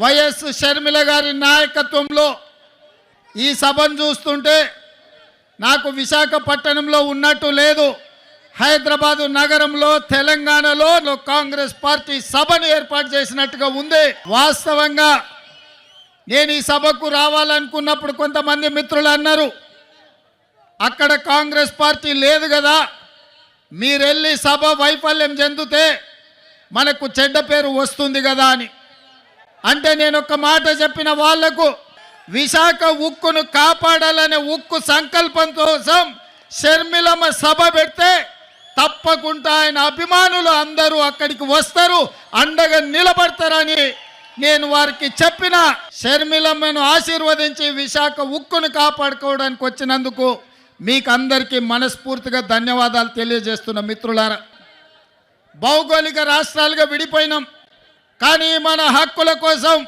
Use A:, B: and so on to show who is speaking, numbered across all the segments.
A: YS Sharmila గారి నాయకత్వంలో ఈ సభను చూస్తుంటే నాకు విశాఖపట్నంలో ఉన్నట్టు లేదు. హైదరాబాదు నగరంలో తెలంగాణలో కాంగ్రెస్ పార్టీ సభను ఏర్పాటు చేసినట్టుగా ఉంది. వాస్తవంగా నేను ఈ సభకు రావాలనుకున్నప్పుడు కొంతమంది మిత్రులు అన్నారు అక్కడ కాంగ్రెస్ పార్టీ లేదు కదా. మీరెళ్ళి సభ వైఫల్యం చెందితే మనకు చెడ్డ పేరు వస్తుంది కదా అని. అంటే నేను ఒక మాట చెప్పిన వాళ్ళకు విశాఖ ఉక్కును కాపాడాలనే ఉక్కు సంకల్పం కోసం షర్మిలమ్మ సభ పెడితే తప్పకుండా ఆయన అభిమానులు అందరూ అక్కడికి వస్తారు అండగా నిలబడతారని నేను వారికి చెప్పిన. షర్మిలమ్మను ఆశీర్వదించి విశాఖ ఉక్కును కాపాడుకోవడానికి వచ్చినందుకు మీకు అందరికీ మనస్ఫూర్తిగా ధన్యవాదాలు తెలియజేస్తున్న మిత్రులారా. భౌగోళిక రాష్ట్రాలుగా విడిపోయినాం. కానీ మన హక్కుల కోసం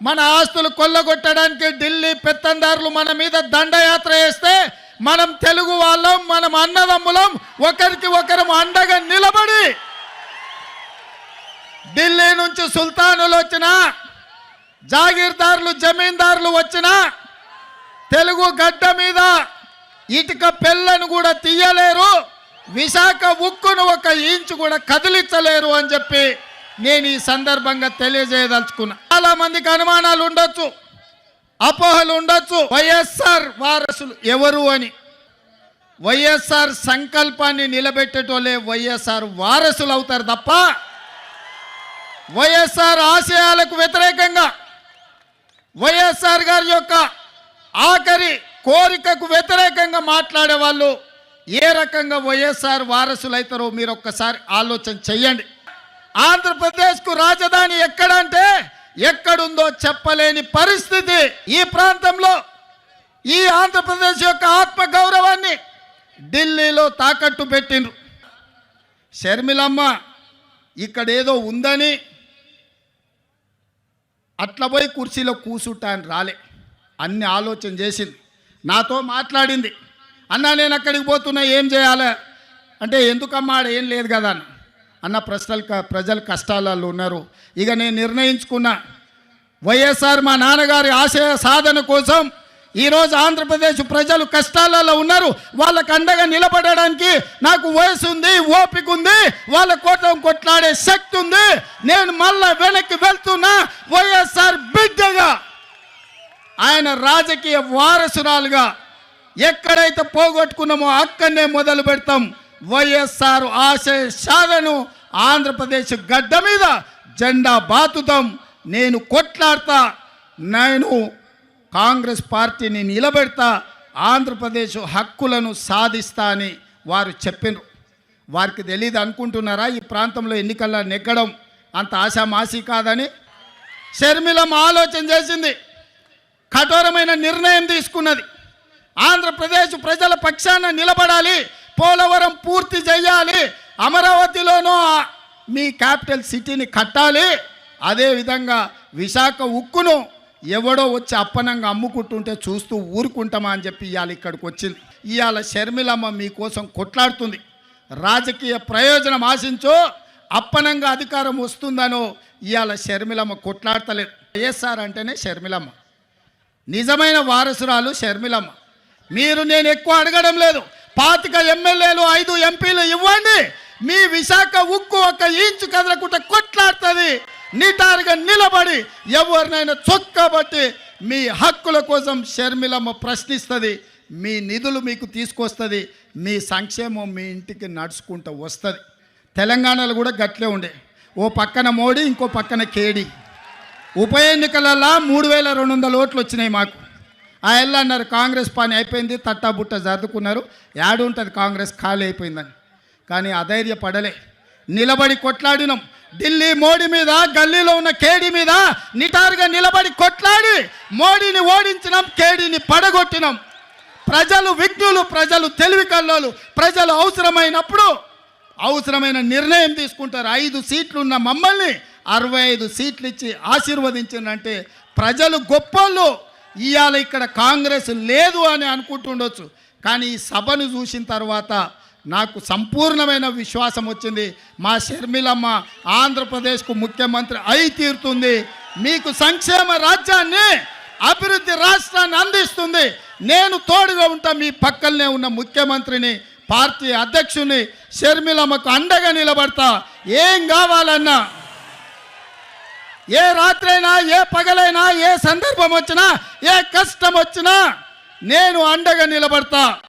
A: మన ఆస్తులు కొల్లగొట్టడానికి ఢిల్లీ పెత్తందారులు మన మీద దండయాత్ర చేస్తే మనం తెలుగు వాళ్ళం మనం అన్నదమ్ములం ఒకరికి ఒకరం అండగా నిలబడి ఢిల్లీ నుంచి సుల్తానులు వచ్చిన జాగీర్దారులు జమీందారులు వచ్చినా తెలుగు గడ్డ మీద ఇటుక పెళ్ళను కూడా తీయలేరు విశాఖ ఉక్కును ఒక ఇంచు కూడా కదిలించలేరు అని చెప్పి నేను ఈ సందర్భంగా తెలియజేయదలుచుకున్నా. చాలా మందికి అనుమానాలు ఉండొచ్చు అపోహలు ఉండొచ్చు. వైఎస్ఆర్ వారసులు ఎవరు అని. వైఎస్ఆర్ సంకల్పాన్ని నిలబెట్టేటోలే వైఎస్ఆర్ వారసులు అవుతారు తప్ప వైఎస్ఆర్ ఆశయాలకు వ్యతిరేకంగా వైఎస్ఆర్ గారి యొక్క ఆఖరి కోరికకు వ్యతిరేకంగా మాట్లాడే వాళ్ళు ఏ రకంగా వైఎస్ఆర్ వారసులు అవుతారో మీరు ఒక్కసారి ఆలోచన చెయ్యండి. ఆంధ్రప్రదేశ్కు రాజధాని ఎక్కడంటే ఎక్కడుందో చెప్పలేని పరిస్థితి ఈ ప్రాంతంలో. ఈ ఆంధ్రప్రదేశ్ యొక్క ఆత్మ గౌరవాన్ని ఢిల్లీలో తాకట్టు పెట్టిండ్రు. షర్మిలమ్మ ఇక్కడ ఏదో ఉందని అట్లా పోయి కుర్చీలో కూసుంటాను అని రాలే. అన్ని ఆలోచన చేసింది. నాతో మాట్లాడింది. అన్నా నేను అక్కడికి పోతున్నా ఏం చేయాలి? అంటే ఎందుకమ్మా ఆడ ఏం లేదు కదా అన్న అన్న ప్రశ్నలు క- ప్రజలు కష్టాలలో ఉన్నారు. ఇక నేను నిర్ణయించుకున్నా వైఎస్ఆర్ మా నాన్నగారి ఆశయ సాధన కోసం ఈరోజు ఆంధ్రప్రదేశ్ ప్రజలు కష్టాలలో ఉన్నారు. వాళ్ళకు అండగా నిలబడడానికి నాకు వయసు ఉంది ఓపిక ఉంది వాళ్ళ కోటం కొట్లాడే శక్తి ఉంది. నేను మళ్ళా వెనక్కి వెళ్తున్నా వైఎస్ఆర్ బిడ్డగా. ఆయన రాజకీయ వారసురాలుగా ఎక్కడైతే పోగొట్టుకున్నామో అక్కడనే మొదలు పెడతాం. వైఎస్ఆర్ ఆశయ ఆంధ్రప్రదేశ్ గడ్డ మీద జెండా బాతుతాం నేను కొట్లాడతా నేను కాంగ్రెస్ పార్టీని నిలబెడతా ఆంధ్రప్రదేశ్ హక్కులను సాధిస్తా అని వారు చెప్పినారు. వారికి తెలియదు అనుకుంటున్నారా? ఈ ప్రాంతంలో ఎన్నికల్లో నెగ్గడం అంత ఆశామాసి కాదని షర్మిలమ్మ ఆలోచన చేసింది. కఠోరమైన నిర్ణయం తీసుకున్నది. ఆంధ్రప్రదేశ్ ప్రజల పక్షాన నిలబడాలి. పోలవరం పూర్తి చేయాలి. అమరావతిలోనూ మీ క్యాపిటల్ సిటీని కట్టాలి. అదేవిధంగా విశాఖ ఉక్కును ఎవడో వచ్చి అప్పనంగా అమ్ముకుంటుంటే చూస్తూ ఊరుకుంటామా అని చెప్పి ఇవాళ ఇక్కడికి వచ్చింది. ఇవాళ షర్మిలమ్మ మీకోసం కొట్లాడుతుంది. రాజకీయ ప్రయోజనం ఆశించో అప్పనంగా అధికారం వస్తుందనో ఇవాళ షర్మిలమ్మ కొట్లాడతలేదు. వైఎస్ఆర్ అంటేనే షర్మిలమ్మ. నిజమైన వారసురాలు షర్మిలమ్మ. మీరు నేను ఎక్కువ అడగడం లేదు. పాతిక ఎమ్మెల్యేలు ఐదు ఎంపీలు ఇవ్వండి. మీ విశాఖ ఉక్కు ఒక ఇంచు కదలకుండా కొట్లాడుతుంది. నిటారుగా నిలబడి ఎవరినైనా చొక్కబట్టి మీ హక్కుల కోసం షర్మిలమ్మ ప్రశ్నిస్తుంది. మీ నిధులు మీకు తీసుకొస్తుంది. మీ సంక్షేమం మీ ఇంటికి నడుచుకుంటూ వస్తుంది. తెలంగాణలో కూడా గట్లే ఉండే. ఓ పక్కన మోడీ ఇంకో పక్కన కేడీ. ఉప ఎన్నికలలో మూడు వేల రెండు వందల ఓట్లు వచ్చినాయి మాకు. ఆ ఎల్ల అన్నారు కాంగ్రెస్ పని అయిపోయింది తట్టాబుట్ట జరుపుకున్నారు యాడు ఉంటుంది కాంగ్రెస్ ఖాళీ అయిపోయిందని. కానీ అధైర్యపడలే. నిలబడి కొట్లాడినాం. ఢిల్లీ మోడీ మీద గల్లీలో ఉన్న కేడీ మీద నిటారుగా నిలబడి కొట్లాడి మోడీని ఓడించినాం కేడీని పడగొట్టినాం. ప్రజలు విఘ్నులు ప్రజలు తెలివి కల్లోలు ప్రజలు అవసరమైనప్పుడు అవసరమైన నిర్ణయం తీసుకుంటారు. ఐదు సీట్లున్న మమ్మల్ని అరవై ఐదు సీట్లు ఇచ్చి ఆశీర్వదించిందంటే ప్రజలు గొప్పలు ఇవాళ ఇక్కడ కాంగ్రెస్ లేదు అని అనుకుంటుండొచ్చు కానీ ఈ సభను చూసిన తర్వాత నాకు సంపూర్ణమైన విశ్వాసం వచ్చింది. మా షర్మిలమ్మ ఆంధ్రప్రదేశ్కు ముఖ్యమంత్రి అయి తీరుతుంది. మీకు సంక్షేమ రాజ్యాన్ని అభివృద్ధి రాష్ట్రాన్ని అందిస్తుంది. నేను తోడుగా ఉంటా మీ పక్కనే ఉన్న ముఖ్యమంత్రిని పార్టీ అధ్యక్షుని షర్మిలమ్మకు అండగా నిలబడతా. ఏం కావాలన్నా ఏ రాత్రైనా ఏ పగలైనా ఏ సందర్భం వచ్చినా ఏ కష్టం వచ్చినా నేను అండగా నిలబడతా.